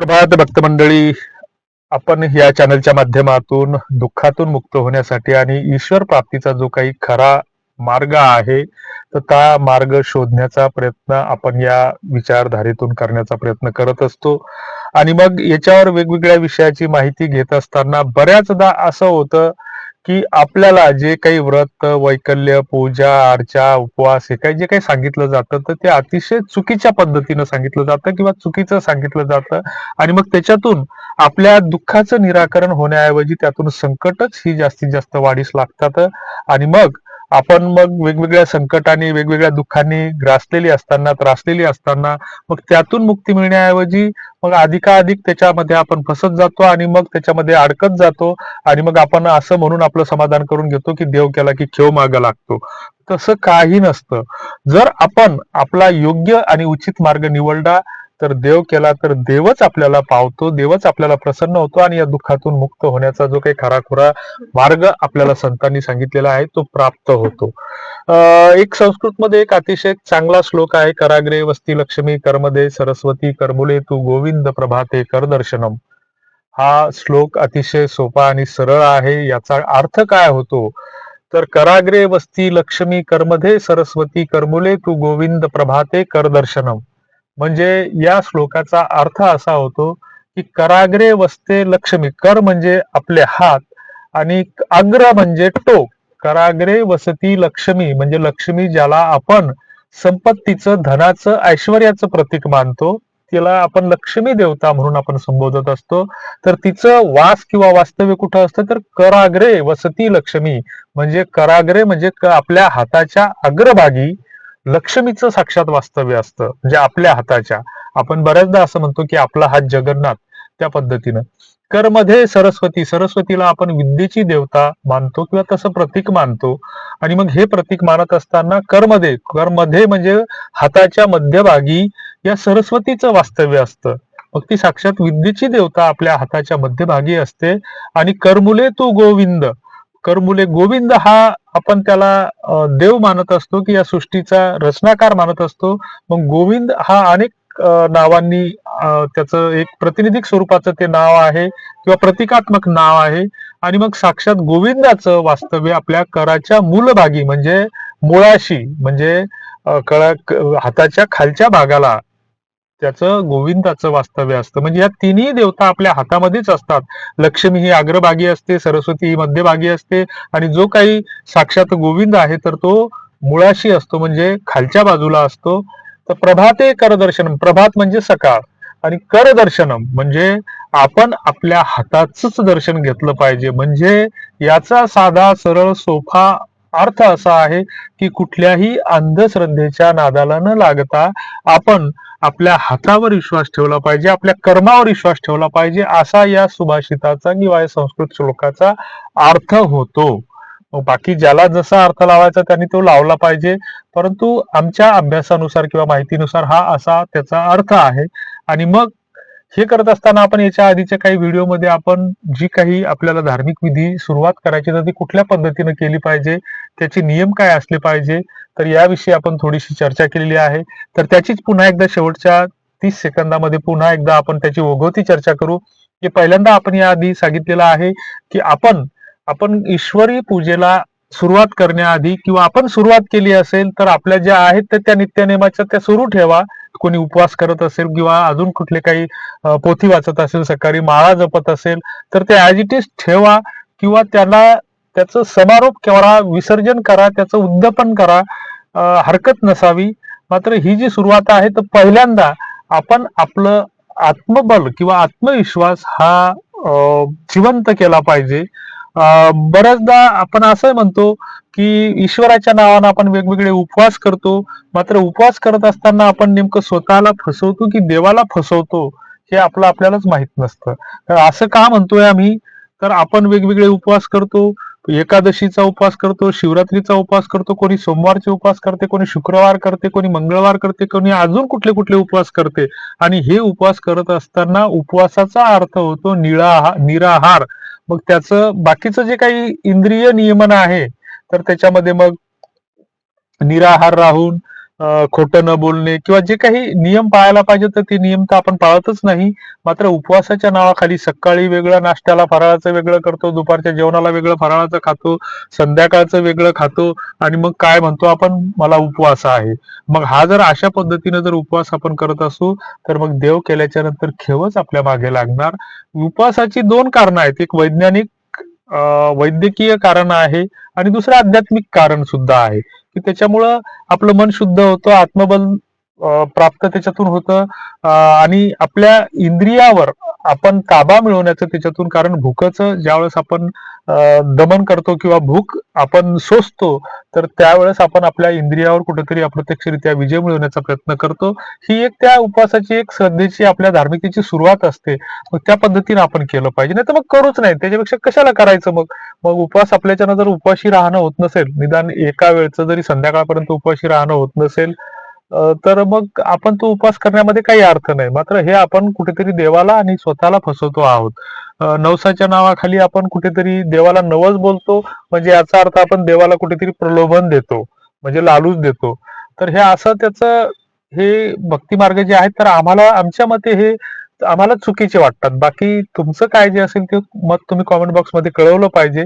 प्रभात भक्त मंडळी आपण या चॅनलच्या माध्यमातून दुःखातून मुक्त होण्यासाठी आणि ईश्वर प्राप्तीचा जो काही खरा मार्ग आहे तर त्या मार्ग शोधण्याचा प्रयत्न आपण या विचारधारेतून करण्याचा प्रयत्न करत असतो. आणि मग याच्यावर वेगवेगळ्या विषयाची माहिती घेत असताना बऱ्याचदा असं होतं की आपल्याला जे काही व्रत वैकल्य पूजा अर्चा उपवास हे काही जे काही सांगितलं जातं तर ते अतिशय चुकीच्या पद्धतीनं सांगितलं जातं किंवा चुकीचं सांगितलं जातं. आणि मग त्याच्यातून आपल्या दुःखाचं निराकरण होण्याऐवजी त्यातून संकटच ही जास्तीत जास्त वाढीस लागतात. आणि मग आपण मग वेगवेगळ्या संकटाने वेगवेगळ्या दुःखांनी ग्रासलेली असताना त्रासलेली असताना मग त्यातून मुक्ती मिळण्याऐवजी मग अधिकाधिक त्याच्यामध्ये आपण फसत जातो आणि मग त्याच्यामध्ये अडकत जातो आणि मग आपण असं म्हणून आपलं समाधान करून घेतो की देव केला की खेव माग लागतो. तसं काही नसतं. जर आपण आपला योग्य आणि उचित मार्ग निवडला तर देव केला तर देवच आपल्याला पावतो देवच आपल्याला प्रसन्न होतो आणि या दुःखातून मुक्त होण्याचा जो काही खराखुरा मार्ग आपल्याला संतांनी सांगितलेला आहे तो प्राप्त होतो. अं, एक संस्कृत मध्ये एक अतिशय चांगला श्लोक आहे कराग्रे वस्ती लक्ष्मी कर्मदे सरस्वती कर्मुले तू गोविंद प्रभाते कर दर्शनम. हा श्लोक अतिशय सोपा आणि सरळ आहे याचा अर्थ काय होतो? तर कराग्रे वस्ती लक्ष्मी कर्मधे सरस्वती कर्मुले तू गोविंद प्रभाते कर दर्शनम. म्हणजे या श्लोकाचा अर्थ असा होतो की कराग्रे वस्ते लक्ष्मी कर म्हणजे आपले हात आणि अग्र म्हणजे टोक. कराग्रे वसती लक्ष्मी म्हणजे लक्ष्मी ज्याला आपण संपत्तीचं धनाचं ऐश्वर्याचं प्रतीक मानतो तिला आपण लक्ष्मी देवता म्हणून आपण संबोधत असतो. तर तिचं वास किंवा वास्तव्य कुठं असतं? तर कराग्रे वसती लक्ष्मी म्हणजे कराग्रे म्हणजे आपल्या हाताच्या अग्रभागी लक्ष्मीचं साक्षात वास्तव्य असतं म्हणजे आपल्या हाताच्या. आपण बऱ्याचदा असं म्हणतो की आपला हात जगन्नाथ त्या पद्धतीनं. कर मध्ये सरस्वती सरस्वतीला आपण विद्येची देवता मानतो किंवा तसं प्रतीक मानतो. आणि मग हे प्रतीक मानत असताना करमध्ये करमध्ये म्हणजे हाताच्या मध्यभागी या सरस्वतीचं वास्तव्य असतं. मग ती साक्षात विद्येची देवता आपल्या हाताच्या मध्यभागी असते. आणि करमुले तू गोविंद. करमुले गोविंद हा आपण त्याला देव मानत असतो की या सृष्टीचा रचनाकार मानत असतो. मग गोविंद हा अनेक नावांनी त्याचं एक प्रतिनिधिक स्वरूपाचं ते नाव आहे किंवा प्रतिकात्मक नाव आहे. आणि मग साक्षात गोविंदाचं वास्तव्य आपल्या कराच्या मूलभागी म्हणजे मुळाशी म्हणजे कळा हाताच्या खालच्या भागाला त्याचं गोविंदाचं वास्तव्य असतं. म्हणजे या तिन्ही देवता आपल्या हातामध्येच असतात. लक्ष्मी ही अग्रभागी असते सरस्वती ही मध्यभागी असते आणि जो काही साक्षात गोविंद आहे तर तो मुळाशी असतो म्हणजे खालच्या बाजूला असतो. तर प्रभाते करदर्शनम प्रभात म्हणजे सकाळ आणि करदर्शनम म्हणजे आपण आपल्या हाताचंच दर्शन घेतलं पाहिजे. म्हणजे याचा साधा सरळ सोफा अर्थ असा आहे की कुठल्याही अंधश्रद्धेच्या नादाला न लागता आपण आपल्या हातावर विश्वास ठेवला पाहिजे आपल्या कर्मावर विश्वास ठेवला पाहिजे असा या सुभाषिताचा किंवा या संस्कृत श्लोकाचा अर्थ होतो. बाकी ज्याला जसा अर्थ लावायचा त्यांनी तो लावला पाहिजे परंतु आमच्या अभ्यासानुसार किंवा माहितीनुसार हा असा त्याचा अर्थ आहे. आणि मग हे करत असताना आपण याच्या आधीच्या काही व्हिडिओमध्ये आपण जी काही आपल्याला धार्मिक विधी सुरुवात करायची तर ती कुठल्या पद्धतीने केली पाहिजे त्याचे नियम काय असले पाहिजे तर याविषयी आपण थोडीशी चर्चा केलेली आहे. तर त्याचीच पुन्हा एकदा शेवटच्या तीस सेकंदामध्ये पुन्हा एकदा आपण त्याची ओघवती चर्चा करू. की पहिल्यांदा आपण याआधी सांगितलेलं आहे की आपण आपण ईश्वरी पूजेला सुरुवात करण्याआधी किंवा आपण सुरुवात केली असेल तर आपल्या ज्या आहेत तर त्या नित्यनेमाच्या त्या सुरू ठेवा. कोणी उपवास करत असेल किंवा अजून कुठले काही पोथी वाचत असेल सकाळी माळा जपत असेल तर ते ऍज इट इज ठेवा किंवा त्याला त्याचं समारोप करा विसर्जन करा त्याचं उद्यापन करा हरकत नसावी. मात्र ही जी सुरुवात आहे तर पहिल्यांदा आपण आपलं आत्मबल किंवा आत्मविश्वास हा अं, जिवंत केला पाहिजे. बऱ्याचदा आपण असं म्हणतो की ईश्वराच्या नावानं आपण वेगवेगळे उपवास करतो. मात्र उपवास करत असताना आपण नेमकं स्वतःला फसवतो की देवाला फसवतो हे आपलं आपल्यालाच माहीत नसतं. तर असं का म्हणतोय आम्ही? तर आपण वेगवेगळे उपवास करतो. एकादशीचा उपवास करतो शिवरात्रीचा उपवास करतो कोणी सोमवारचे उपवास करते कोणी शुक्रवार करते कोणी मंगळवार करते कोणी अजून कुठले कुठले उपवास करते. आणि हे उपवास करत असताना उपवासाचा अर्थ होतो निळा निराहार. मग त्याचं बाकीचं जे काही इंद्रिय नियमन आहे तर त्याच्यामध्ये मग निराहार राहून खोटं न बोलणे किंवा जे काही नियम पाळायला पाहिजे तर ते नियम तर आपण पाळतच नाही. मात्र उपवासाच्या नावाखाली सकाळी वेगळं नाश्त्याला फराळाचं वेगळं करतो दुपारच्या जेवणाला वेगळं फराळाचं खातो संध्याकाळचं वेगळं खातो आणि मग काय म्हणतो आपण? मला उपवास आहे. मग हा जर अशा पद्धतीने जर उपवास आपण करत असू तर मग देव केल्याच्यानंतर खेवच आपल्या मागे लागणार. उपवासाची दोन कारणं आहेत. एक वैज्ञानिक वैद्यकीय कारण आहे आणि दुसरं आध्यात्मिक कारण सुद्धा आहे. की त्याच्यामुळं आपलं मन शुद्ध होतं आत्मबल प्राप्त त्याच्यातून होतं. आणि आपल्या इंद्रियावर आपण ताबा मिळवण्याचं त्याच्यातून कारण भूकचं ज्यावेळेस आपण दमन करतो किंवा भूक आपण सोसतो तर त्यावेळेस आपण आपल्या इंद्रियावर कुठेतरी अप्रत्यक्षरित्या विजय मिळवण्याचा प्रयत्न करतो. ही एक त्या उपवासाची एक श्रद्धेची आपल्या धार्मिकेची सुरुवात असते. मग त्या पद्धतीने आपण केलं पाहिजे. नाही तर मग करूच नाही. त्याच्यापेक्षा कशाला करायचं मग? मग उपवास आपल्याच्यानं जर उपाशी राहणं होत नसेल निदान एका वेळचं जरी संध्याकाळपर्यंत उपाशी राहणं होत नसेल तर मग आपण तो उपवास करण्यामध्ये काही अर्थ नाही. मात्र हे आपण कुठेतरी देवाला आणि स्वतःला फसवतो आहोत. नवसाच्या नावाखाली आपण कुठेतरी देवाला नवस बोलतो. म्हणजे याचा अर्थ आपण देवाला कुठेतरी प्रलोभन देतो. म्हणजे लालूच देतो. तर हे असं त्याचं हे भक्ती मार्ग जे आहेत तर आम्हाला आमच्या मते हे आम्हाला चुकीचे वाटतात. बाकी तुमचं काय जे असेल ते मत तुम्ही कॉमेंट बॉक्समध्ये कळवलं पाहिजे.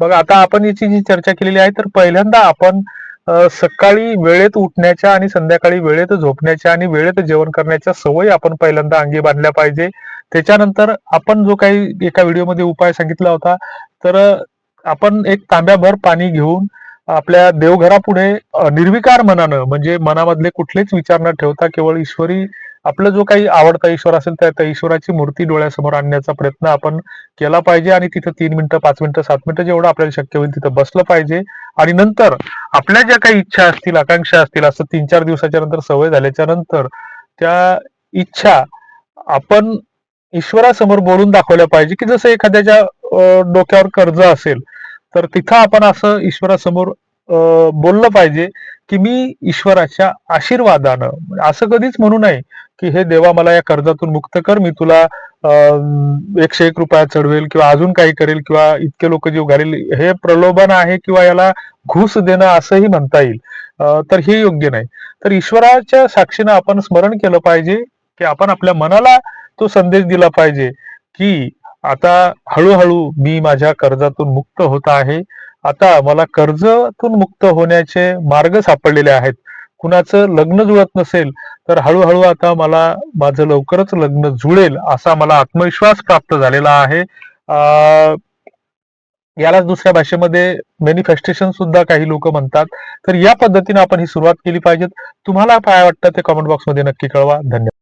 बघा आता आपण याची जी चर्चा केलेली आहे तर पहिल्यांदा आपण सकाळी वेळेत उठण्याच्या आणि संध्याकाळी वेळेत झोपण्याच्या आणि वेळेत जेवण करण्याच्या सवयी आपण पहिल्यांदा अंगी बांधल्या पाहिजे. त्याच्यानंतर आपण जो काही एका व्हिडिओमध्ये उपाय सांगितला होता तर आपण एक तांब्याभर पाणी घेऊन आपल्या देवघरापुढे निर्विकार मनानं म्हणजे मनामधले कुठलेच विचार न ठेवता केवळ ईश्वरी आपलं जो काही आवडता ईश्वर असेल त्या त्या ईश्वराची मूर्ती डोळ्यासमोर आणण्याचा प्रयत्न आपण केला पाहिजे आणि तिथं तीन मिनिटं पाच मिनिटं सात मिनिटं जेवढं आपल्याला शक्य होईल तिथं बसलं पाहिजे. आणि नंतर आपल्या ज्या काही इच्छा असतील आकांक्षा असतील असं तीन चार दिवसाच्या नंतर सवय झाल्याच्यानंतर त्या इच्छा आपण ईश्वरासमोर बोलून दाखवल्या पाहिजे की जसं एखाद्याच्या डोक्यावर कर्ज असेल तर तिथं आपण असं ईश्वरासमोर बोललं पाहिजे की मी ईश्वराच्या आशीर्वादानं म्हणजे असं कधीच म्हणू नये की हे देवा मला या कर्जातून मुक्त कर मी तुला अं, एकशे एक रुपया चढवेल किंवा अजून काही करेल किंवा इतके लोक जीव घालेल हे प्रलोभन आहे किंवा याला घूस देणं असंही म्हणता येईल. तर हे योग्य नाही. तर ईश्वराच्या साक्षीनं आपण स्मरण केलं पाहिजे की आपण आपल्या मनाला तो संदेश दिला पाहिजे की आता हळूहळू मी माझ्या कर्जातून मुक्त होत आहे. आता मला कर्जातून मुक्त होण्याचे मार्ग सापडलेले आहेत. कुणाचं लग्न जुळत नसेल तर हळूहळू आता मला माझं लवकरच लग्न जुळेल असा मला आत्मविश्वास प्राप्त झालेला आहे. यालाच दुसऱ्या भाषेमध्ये मॅनिफेस्टेशन सुद्धा काही लोक म्हणतात. तर या पद्धतीने आपण ही सुरुवात केली पाहिजे तुम्हाला काय वाटतं ते कॉमेंट बॉक्समध्ये नक्की कळवा. धन्यवाद.